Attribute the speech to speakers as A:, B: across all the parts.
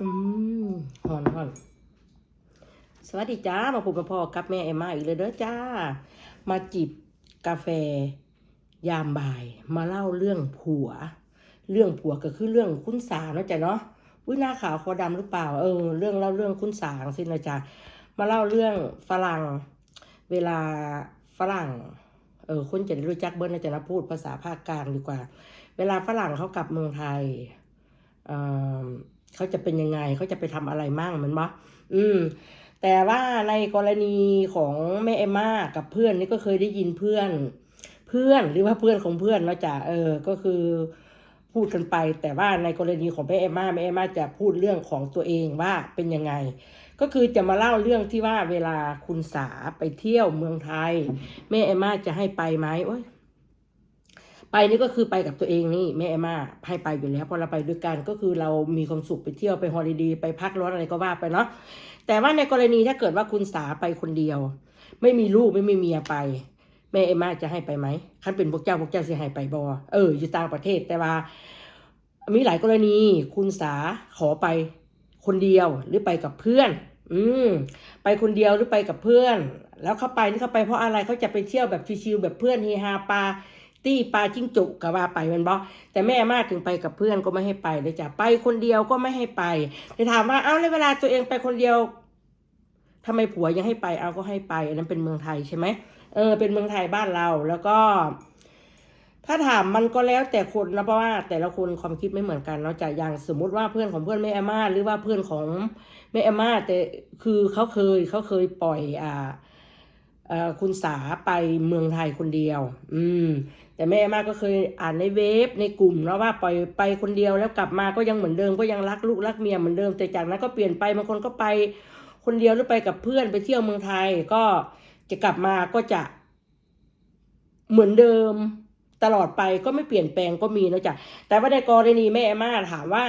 A: อืมหอนหอนสวัสดีจ้า มาพบกับพ่อกับแม่เอมมาอีกเลยเด้อจ้า มาจิบกาแฟ ยามบ่าย มาเล่าเรื่องผัว เรื่องผัวก็คือเรื่องคุณสาเนาะจ้ะเนาะวิหน้าขาวคอดำหรือเปล่า เออ เรื่องเล่าเรื่องคุณสางสินะจ๊ะมาเล่าเรื่องฝรั่ง เวลาฝรั่ง เออคนจะรู้จักเบิ้ลนะจ๊ะนะพูดภาษาภาคกลางดีกว่า เวลาฝรั่งเขากลับเมืองไทย เอ่อ เขาจะเป็นยังไงเขาจะไปทำอะไรมั่งมันบะอืม แต่ว่าในกรณีของแม่เอมม่ากับเพื่อนนี่ก็เคยได้ยินเพื่อน เพื่อนหรือว่าเพื่อนของเพื่อนเนาะจ้ะเออ ก็คือพูดกันไป แต่ว่าในกรณีของแม่เอมม่าแม่เอมม่าจะพูดเรื่องของตัวเองว่าเป็นยังไง ก็คือจะมาเล่าเรื่องที่ว่าเวลาคุณสาไปเที่ยวเมืองไทยแม่เอมม่าจะให้ไปไหมโอ้ย ไปนี่ก็คือไปกับตัวเองนี่แม่เอม่าให้ไปอยู่แล้วพอเราไปด้วยกันก็คือเรามีความสุขไปเที่ยวไปฮอลิเดย์ไปพักร้อนอะไรก็ว่าไปเนาะแต่ว่าในกรณีถ้าเกิดว่าคุณสาไปคนเดียว ไม่มีลูกไม่มีเมียไปแม่เอม่าจะให้ไปไหมคันเป็นพวกเจ้าพวกเจ้าจะให้ไปบอเอออยู่ต่างประเทศแต่ว่า มีหลายกรณีคุณสาขอไปคนเดียวหรือไปกับเพื่อน อืมไปคนเดียวหรือไปกับเพื่อน แล้วเขาไปนี่เขาไปเพราะอะไรเขาจะไปเที่ยวแบบชิลๆแบบเพื่อนเฮฮาปา ตี้ปลาจิ้งจุกก็ว่าไปมันบอกแต่แม่มาถึงไปกับเพื่อนก็ไม่ให้ไปเลยจ้ะไปคนเดียวก็ไม่ให้ไปแต่ถามว่าเอ้าแล้วเวลาตัวเองไปคนเดียวทำไมผัวยังให้ไปเอาก็ให้ไป อันนั้นเป็นเมืองไทยใช่ไหมเออเป็นเมืองไทยบ้านเราแล้วก็ ถ้าถามมันก็แล้วแต่คนนะเพราะว่า แต่ละคนความคิดไม่เหมือนกันเนาะจากอย่างสมมุติว่าเพื่อนของเพื่อนแม่แอมาหรือว่าเพื่อนของแม่แอมาแต่คือเขาเคยเขาเคยปล่อยอ่า คุณสาไปเมืองไทยคนเดียว อืม แต่แม่มาก็เคยอ่านในเว็บในกลุ่มแล้วว่าปล่อยไปคนเดียวแล้วกลับมาก็ยังเหมือนเดิมก็ยังรักลูกรักเมียเหมือนเดิมแต่จากนั้นก็เปลี่ยนไปบางคนก็ไปคนเดียวหรือไปกับเพื่อนไปเที่ยวเมืองไทยก็จะกลับมาก็จะ เหมือนเดิมตลอดไปก็ไม่เปลี่ยนแปลงก็มีนะจ๊ะแต่ว่าในกรณีแม่แอมมาถามว่า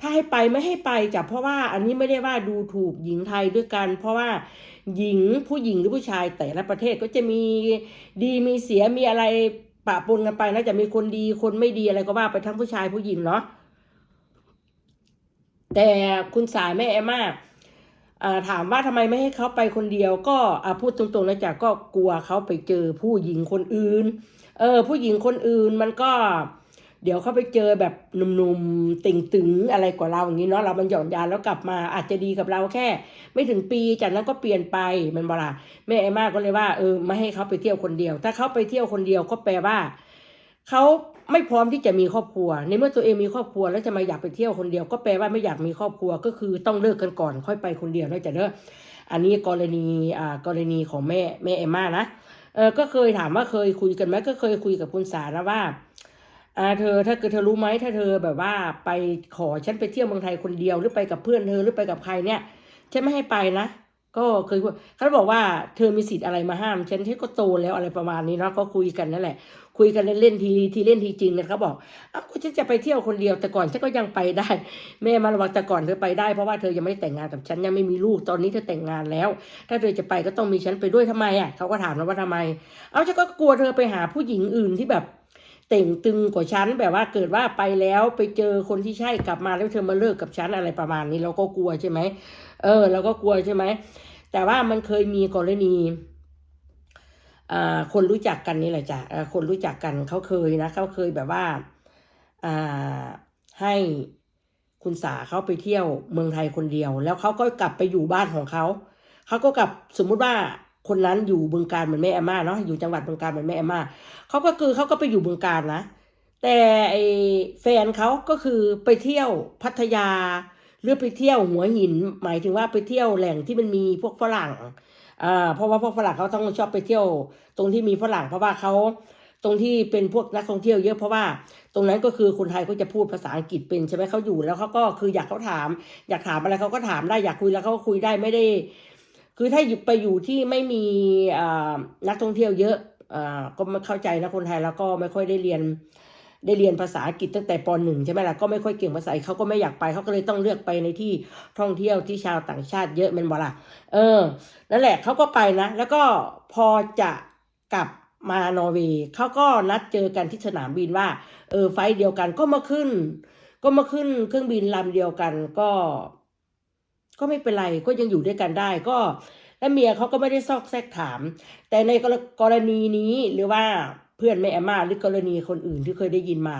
A: ถ้าให้ไปไม่ให้ไปจ้ะเพราะว่าอันนี้ไม่ได้ว่าดูถูกหญิงไทยด้วยกัน เพราะว่าหญิงผู้หญิงหรือผู้ชายแต่ละประเทศก็จะมีดีมีเสียมีอะไรปะปนกันไปนะจะมีคนดีคนไม่ดีอะไรก็ว่าไปทั้งผู้ชายผู้หญิงเนาะแต่คุณสายแม่แอมมาอ่าถามว่าทำไมไม่ให้เขาไปคนเดียว ก็พูดตรงๆนะจ๊ะก็กลัวเขาไปเจอผู้หญิงคนอื่น เออ ผู้หญิงคนอื่นมันก็ เดี๋ยวเขาไปเจอแบบหนุ่มๆติ่งตึงอะไรกว่าเราอย่างนี้เนาะเรามันหย่อนยานแล้วกลับมาอาจจะดีกับเราแค่ ไม่ถึงปีจากนั้นก็เปลี่ยนไปมันบลาแม่ไอ้มากก็เลยว่าเออไม่ให้เขาไปเที่ยวคนเดียว ถ้าเขาไปเที่ยวคนเดียวก็แปลว่าเขาไม่พร้อมที่จะมีครอบครัว ในเมื่อตัวเองมีครอบครัวแล้วจะมาอยากไปเที่ยวคนเดียว ก็แปลว่าไม่อยากมีครอบครัวก็คือต้องเลิกกันก่อน ค่อยไปคนเดียวนะจ๊ะเด้ออันนี้กรณีอ่ากรณีของแม่แม่เอมม่านะเออก็เคยถามว่าเคยคุยกันไหมก็เคยคุยกับคุณสานะว่า อ่าเธอถ้าเกิดเธอรู้ไหมถ้าเธอแบบว่าไปขอฉันไปเที่ยวเมืองไทยคนเดียวหรือไปกับเพื่อนเธอหรือไปกับใครเนี่ยฉันไม่ให้ไปนะก็เคยเขาบอกว่าเธอมีสิทธิ์อะไรมาห้าม ฉันฉันก็โตแล้วอะไรประมาณนี้เนาะก็คุยกันนั่นแหละ คุยกันเล่นๆทีทีเล่นทีจริงเนี่ยเขาบอกอ้าวฉันจะไปเที่ยวคนเดียวแต่ก่อนฉันก็ยังไปได้ แม่มาระวังแต่ก่อนเธอไปได้เพราะว่าเธอยังไม่ได้แต่งงานกับฉันยังไม่มีลูกตอนนี้เธอแต่งงานแล้ว ถ้าเธอจะไปก็ต้องมีฉันไปด้วยทำไมอะเขาก็ถามนะว่าทำไม เอาฉันก็กลัวเธอไปหาผู้หญิงอื่นที่แบบ เต่งตึงกว่าฉันแบบว่าเกิดว่าไปแล้วไปเจอคนที่ใช่กลับมาแล้วเธอมาเลิกกับฉันอะไรประมาณนี้เราก็กลัวใช่ไหมเออเราก็กลัวใช่ไหมแต่ว่ามันเคยมีกรณีอ่าคนรู้จักกันนี่แหละจ้ะคนรู้จักกันเขาเคยนะเขาเคยแบบว่าอ่าให้คุณสาเขาไปเที่ยวเมืองไทยคนเดียว แล้วเขาก็กลับไปอยู่บ้านของเขาเขาก็กลับสมมุติว่า คนนั้นอยู่บึงการเหมือนแม่แอมมาเนาะอยู่จังหวัดบึงการเหมือนแม่แอมมาเขาก็คือเขาก็ไปอยู่บึงการนะ แต่ไอแฟนเขาก็คือไปเที่ยวพัทยา หรือไปเที่ยวหัวหิน หมายถึงว่าไปเที่ยวแหล่งที่มันมีพวกฝรั่งอ่าเพราะว่าพวกฝรั่งเขาต้องชอบไปเที่ยว ตรงที่มีฝรั่ง เพราะว่าเขาตรงที่เป็นพวกนักท่องเที่ยวเยอะเพราะว่า ตรงนั้นก็คือคนไทยก็จะพูดภาษาอังกฤษเป็นใช่ไหมเขาอยู่แล้วเขาก็คืออยากเขาถาม อยากถามอะไรเขาก็ถามได้อยากคุยแล้วเขาก็คุยได้ไม่ได้ คือถ้าอยู่ไปอยู่ที่ไม่มีนักท่องเที่ยวเยอะอก็ไม่เข้าใจนะคนไทยแล้วก็ไม่ค่อยได้เรียนได้เรียนภาษาอังกฤษตั้งแต่ปหนึ่งใช่ไหมล่ะก็ไม่ค่อยเก่งภาษาเขาก็ไม่อยากไปเขาก็เลยต้องเลือกไปในที่ท่องเที่ยวที่ชาวต่างชาติเยอะมันบ่ล่ะเออ นั่นแหละเขาก็ไปนะ แล้วก็พอจะกลับมานอร์เวย์เขาก็นัดเจอกันที่สนามบินว่า เออไฟเดียวกันก็มาขึ้น ก็มาขึ้นเครื่องบินลำเดียวกันก็ ก็ไม่เป็นไรก็ยังอยู่ด้วยกันได้ก็ แล้วเมียเขาก็ไม่ได้ซอกแซกถาม แต่ในกรกรณีนี้หรือว่าเพื่อนแม่แอมมาหรือกรณีคนอื่นที่เคยได้ยินมา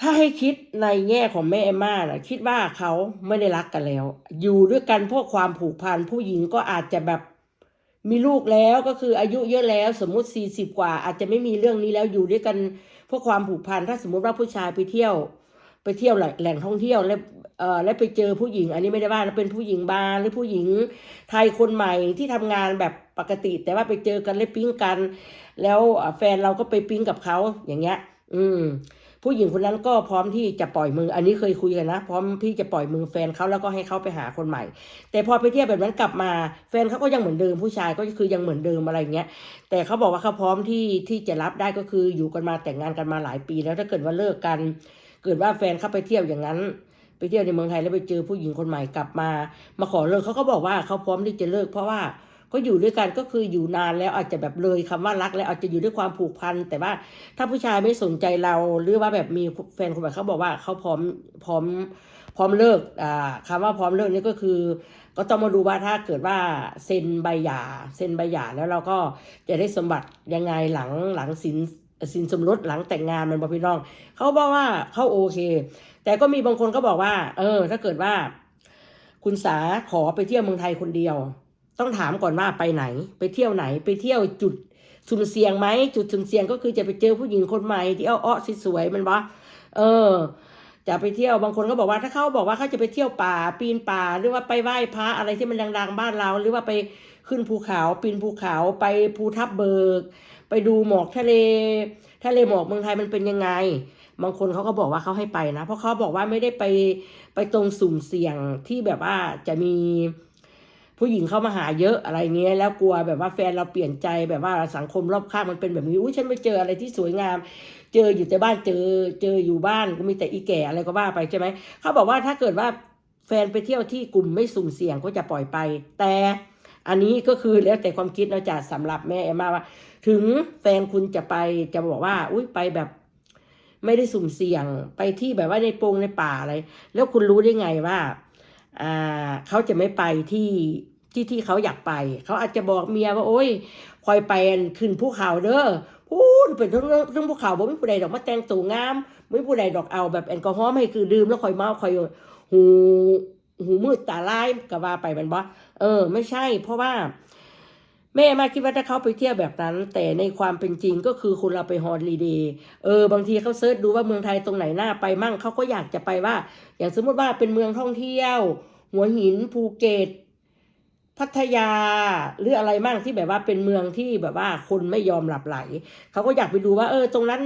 A: ถ้าให้คิดในแง่ของแม่แอมมานะคิดว่าเขาไม่ได้รักกันแล้ว อยู่ด้วยกันเพราะความผูกพันผู้หญิงก็อาจจะแบบมีลูกแล้วก็คืออายุเยอะแล้วสมมุติสี่สิบกว่า อาจจะไม่มีเรื่องนี้แล้วอยู่ด้วยกันเพราะความผูกพันถ้าสมมุติว่าผู้ชายไปเที่ยว ไปเที่ยวแหล่งท่องเที่ยวแล้วเอ่อแล้วไปเจอผู้หญิง อันนี้ไม่ได้ว่านะเป็นผู้หญิงบาร์หรือผู้หญิงไทยคนใหม่ที่ทำงานแบบปกติ แต่ว่าไปเจอกันแล้วปิ๊งกัน แล้วแฟนเราก็ไปปิ๊งกับเขาอย่างเงี้ย อืม ผู้หญิงคนนั้นก็พร้อมที่จะปล่อยมือ อันนี้เคยคุยกันนะ พร้อมที่จะปล่อยมือแฟนเขาแล้วก็ให้เขาไปหาคนใหม่ แต่พอไปเที่ยวแบบนั้นกลับมา แฟนเขาก็ยังเหมือนเดิมผู้ชายก็คือยังเหมือนเดิมอะไรเงี้ย แต่เขาบอกว่าเขาพร้อมที่ที่จะรับได้ก็คืออยู่กันมาแต่งงานกันมาหลายปี แล้วถ้าเกิดว่าเลิกกัน เกิดว่าแฟนเขาไปเที่ยวอย่างนั้น ไปเที่ยวในเมืองไทยแล้วไปเจอผู้หญิงคนใหม่กลับมา มาขอเลิกเขาก็บอกว่าเขาพร้อมที่จะเลิก เพราะว่าก็อยู่ด้วยกันก็คืออยู่นานแล้วอาจจะแบบเลยคำว่ารักแล้วอาจจะอยู่ด้วยความผูกพันแต่ว่าถ้าผู้ชายไม่สนใจเราหรือว่าแบบมีแฟนคนใหม่เขาบอกว่าเขาพร้อมพร้อมพร้อมเลิกอ่าคำว่าพร้อมเลิกนี่ก็คือ ก็ต้องมาดูว่าถ้าเกิดว่าเซ็นใบหย่าเซ็นใบหย่าแล้วเราก็จะได้สมบัติยังไงหลังหลังสิน สินสมรสหลังแต่งงานมันบอกพี่น้อง เขาบอกว่าเขาโอเค แต่ก็มีบางคนก็บอกว่า เออ ถ้าเกิดว่า คุณสาขอไปเที่ยวเมืองไทยคนเดียว ต้องถามก่อนว่าไปไหน ไปเที่ยวไหนไปเที่ยวจุดสุ่มเสี่ยงไหมจุดสุ่มเสี่ยงก็คือจะไปเจอผู้หญิงคนใหม่ที่เอาอ้อสวยๆมันวะเออจะไปเที่ยวบางคนก็บอกว่าถ้าเขาบอกว่าเขาจะไปเที่ยวป่าปีนป่า หรือว่าไปไหว้พระอะไรที่มันดังๆบ้านเรา หรือว่าไป ขึ้นภูเขาปีนภูเขาไปภูทับเบิก ไปดูหมอกทะเล ทะเลหมอกเมืองไทยมันเป็นยังไง บางคนเขาก็บอกว่าเขาให้ไปนะ เพราะเขาบอกว่าไม่ได้ไปไปตรงสุ่มเสี่ยงที่แบบว่าจะมีผู้หญิงเข้ามาหาเยอะอะไรเงี้ยแล้วกลัวแบบว่าแฟนเราเปลี่ยนใจแบบว่าสังคมรอบข้างมันเป็นแบบนี้อุ้ยฉันไปเจออะไรที่สวยงาม เจออยู่แต่บ้านเจอเจออยู่บ้านก็มีแต่อีแก่อะไรก็ว่าไปใช่ไหมเขาบอกว่าถ้าเกิดว่าแฟนไปเที่ยวที่กลุ่มไม่สุ่มเสี่ยงก็จะปล่อยไป แต่ อันนี้ก็คือแล้วแต่ความคิดนะจ๊ะสำหรับแม่เอมมาว่า ถึงแฟนคุณจะไปจะบอกว่า อุ้ยไปแบบ ไม่ได้สุ่มเสี่ยงไปที่แบบว่าในโปงในป่าอะไร แล้วคุณรู้ได้ไงว่าอ่าเขาจะไม่ไปที่ที่ที่เขาอยากไป เขาอาจจะบอกเมียว่า โอ้ยคอยไปขึ้นภูเขาเด้อพูดเป็นเรื่องเรื่องภูเขาบ่มีผู้ใดดอกมาแต่งตัวงามไม่มีผู้ใดดอกเอาแบบแอลกอฮอล์ไม่คือดื่มแล้วคอยเมาคอยหู หูมืดตาลายก็ว่าไปมันบ่เออ ไม่ใช่ เพราะว่า แม่มาคิดว่าถ้าเขาไปเที่ยวแบบนั้น แต่ในความเป็นจริงก็คือคนเราไปฮอลิเดย์เออบางทีเขาเซิร์ชดูว่าเมืองไทยตรงไหนน่าไปมั่งเขาก็อยากจะไปว่า อย่างสมมติว่าเป็นเมืองท่องเที่ยว หัวหินภูเก็ตพัทยาหรืออะไรมั่งที่แบบว่าเป็นเมืองที่แบบว่าคนไม่ยอมหลับไหล เขาก็อยากไปดูว่า เออ ตรงนั้น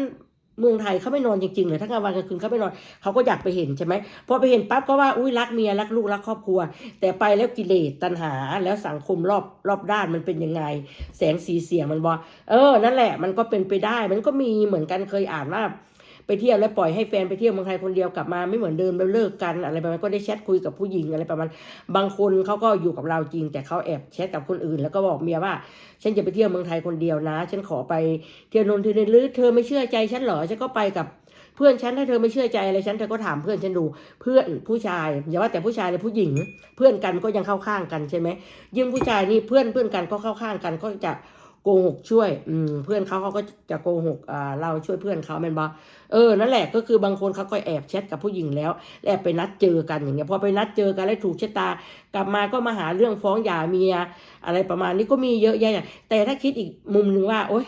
A: เมืองไทยเขาไม่นอนจริงๆเลยทั้งกลางวันกลางคืนเขาไม่นอนเขาก็อยากไปเห็นใช่ไหมพอไปเห็นปั๊บก็ว่าอุ้ยรักเมียรักลูกรักครอบครัว แต่ไปแล้วกิเลสตัณหาแล้วสังคมรอบรอบด้านมันเป็นยังไง แสงสีเสียงมันบอกเออนั่นแหละ มันก็เป็นไปได้ มันก็มีเหมือนกันเคยอ่านว่า ไปเที่ยวแล้วปล่อยให้แฟนไปเที่ยวเมืองไทยคนเดียวกลับมาไม่เหมือนเดิมแล้วเลิกกันอะไรประมาณก็ได้แชทคุยกับผู้หญิงอะไรประมาณบางคนเขาก็อยู่กับเราจริง แต่เขาแอบแชทกับคนอื่น แล้วก็บอกเมียว่า ฉันจะไปเที่ยวเมืองไทยคนเดียวนะ ฉันขอไปเที่ยวนนท์ที่นี่หรือเธอไม่เชื่อใจฉันเหรอฉันก็ไปกับเพื่อนฉันถ้าเธอไม่เชื่อใจอะไรฉันเธอก็ถามเพื่อนฉันดูเพื่อนผู้ชายอย่าว่าแต่ผู้ชายเลยผู้หญิง เพื่อนกันก็ยังเข้าข้างกันใช่ไหมยิ่งผู้ชายนี่เพื่อนเพื่อนกันก็เข้าข้างกันก็จะ กหกช่วย อืม เพื่อนเขาเขาก็จะโกหกอ่าเราช่วยเพื่อนเขาแม่นบอเออนั่นแหละก็คือบางคนเขาก็แอบแชทกับผู้หญิงแล้วแอบไปนัดเจอกันอย่างเงี้ยพอไปนัดเจอกันแล้วถูกชะตา กลับมาก็มาหาเรื่องฟ้องหย่าเมีย อะไรประมาณนี้ก็มีเยอะแยะแต่ถ้าคิดอีกมุมหนึ่งว่า โอ๊ย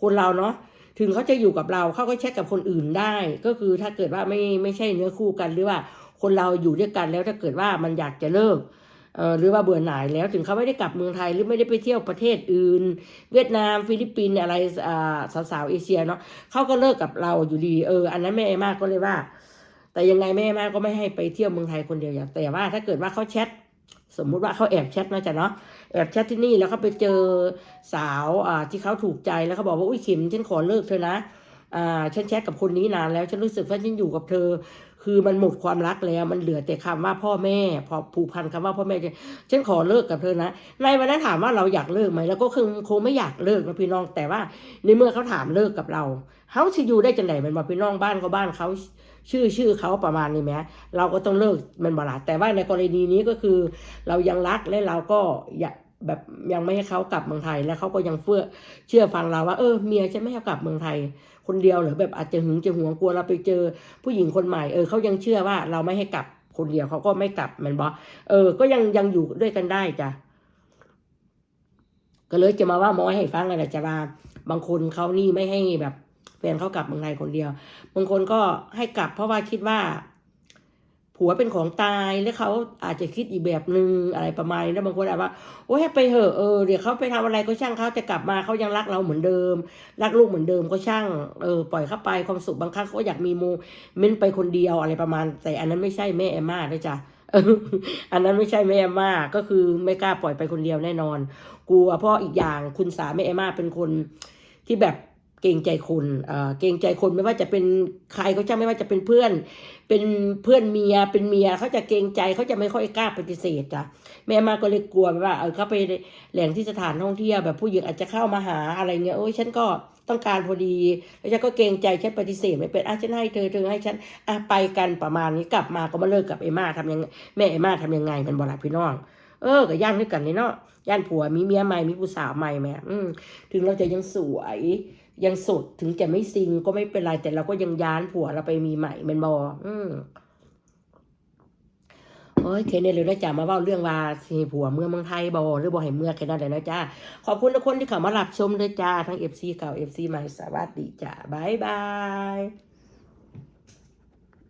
A: คนเราเนาะถึงเขาจะอยู่กับเราเขาก็แชทกับคนอื่นได้ ก็คือถ้าเกิดว่าไม่ไม่ใช่เนื้อคู่กันหรือว่า คนเราอยู่ด้วยกันแล้วถ้าเกิดว่ามันอยากจะเลิก หรือว่าเบื่อหน่ายแล้วถึงเขาไม่ได้กลับเมืองไทยหรือไม่ได้ไปเที่ยวประเทศอื่น เวียดนาม ฟิลิปปินส์อะไรสาวๆเอเชียเนาะเขาก็เลิกกับเราอยู่ดีเออ อันนั้นแม่มากก็เลยว่า แต่ยังไงแม่มากก็ไม่ให้ไปเที่ยวเมืองไทยคนเดียวอย่างแต่ว่าถ้าเกิดว่าเขาแชทสมมุติว่าเขาแอบแชทนะจ๊ะเนาะแอบแชทที่นี่แล้วเขาไปเจอสาวอ่าที่เขาถูกใจแล้วเขาบอกว่าอุ้ยขิมฉันขอเลิกเธอนะอ่าฉันแชทกับคนนี้นานแล้วฉันรู้สึกว่าฉันอยู่กับเธอ คือมันหมดความรักแล้วมันเหลือแต่คำว่าพ่อแม่ พอผูกพันคำว่าพ่อแม่ฉันขอเลิกกับเธอนะในวันนั้นถามว่าเราอยากเลิกไหมแล้วก็คงคงไม่อยากเลิกนะพี่น้อง แต่ว่าในเมื่อเขาถามเลิกกับเราเขาจะอยู่ได้จังไหนมันมาพี่น้องบ้านก็บ้านเขาชื่อชื่อเขาประมาณนี้ไหมเราก็ต้องเลิกมันบลาแต่ว่าในกรณีนี้ก็คือ เรายังรักและเราก็อยากแบบยังไม่ให้เขากลับเมืองไทยแล้วเขาก็ยังเฟื่อเชื่อฟังเราว่า เออเมียฉันไม่ให้กลับเมืองไทย คนเดียวหรือแบบอาจจะหึงจะหวงกลัวเราไปเจอผู้หญิงคนใหม่เออเขายังเชื่อว่าเราไม่ให้กลับคนเดียวเขาก็ไม่กลับมันบอเออ ก็ยังยังอยู่ด้วยกันได้จ้ะก็เลยจะมาว่าหมอให้ฟังอะไรจะว่าบางคนเขานี่ไม่ให้แบบแฟนเขากลับเมืองไทยคนเดียว บางคนก็ให้กลับเพราะว่าคิดว่า ผัวเป็นของตายแล้วเขาอาจจะคิดอีกแบบหนึงอะไรประมาณนี้แล้วบางคนอาจว่าโอ้ยไปเหอะเออเดี๋ยวเขาไปทำอะไรก็ช่างเขาจะกลับมาเขายังรักเราเหมือนเดิม รักลูกเหมือนเดิมก็ช่างเออปล่อยเขาไปความสุขบางครั้งเขาอยากมีโมเมนต์ไปคนเดียวอะไรประมาณ แต่อันนั้นไม่ใช่แม่แอมมาด้วยจ้ะอออันนั้นไม่ใช่แม่แอมมาก็คือไม่กล้าปล่อยไปคนเดียวแน่นอน กลัวเพราะอีกอย่างคุณสาแม่แอมมาเป็นคนที่แบบ เกรงใจคนเอ่อเกรงใจคนไม่ว่าจะเป็นใครก็ช่างไม่ว่าจะเป็นเพื่อน เป็นเพื่อนเมีย เป็นเมียเขาจะเกรงใจเขาจะไม่ค่อยกล้าปฏิเสธจ้ะแม่มาก็เลยกลัวว่าเออเขาไปแหล่งที่สถานท่องเที่ยวแบบผู้หญิงอาจจะเข้ามาหาอะไรเงี้ยโอ้ยฉันก็ต้องการพอดี แล้วฉันก็เกรงใจฉันปฏิเสธไม่เป็นอะฉันให้เธอเธอให้ฉันอะไปกันประมาณนี้กลับมาก็มาเลิกกับเอม่าทำยังไงแม่เอม่าทำยังไงเป็นบอลาพี่น้องเออก็ย่างด้วยกันเนาะย่านผัวมีเมียใหม่มีผู้สาวใหม่แม่ถึงเราจะยังสวย ยังสดถึงจะไม่ซิงก็ไม่เป็นไรแต่เราก็ยังย้านผัวเราไปมีใหม่เป็นบออืมโอ้ยเคเนี่ยเลยนะจ๊ะมาเล่าเรื่องว่าสีผัวเมืองเมืองไทยบอหรือบอให้เมืองแค่นั้นเลยนะจ้าขอบคุณทุกคนที่เข้ามารับชมเลยจ้าทั้งเอฟซีเก่าเอฟซีใหม่สวัสดีจ้าบายบาย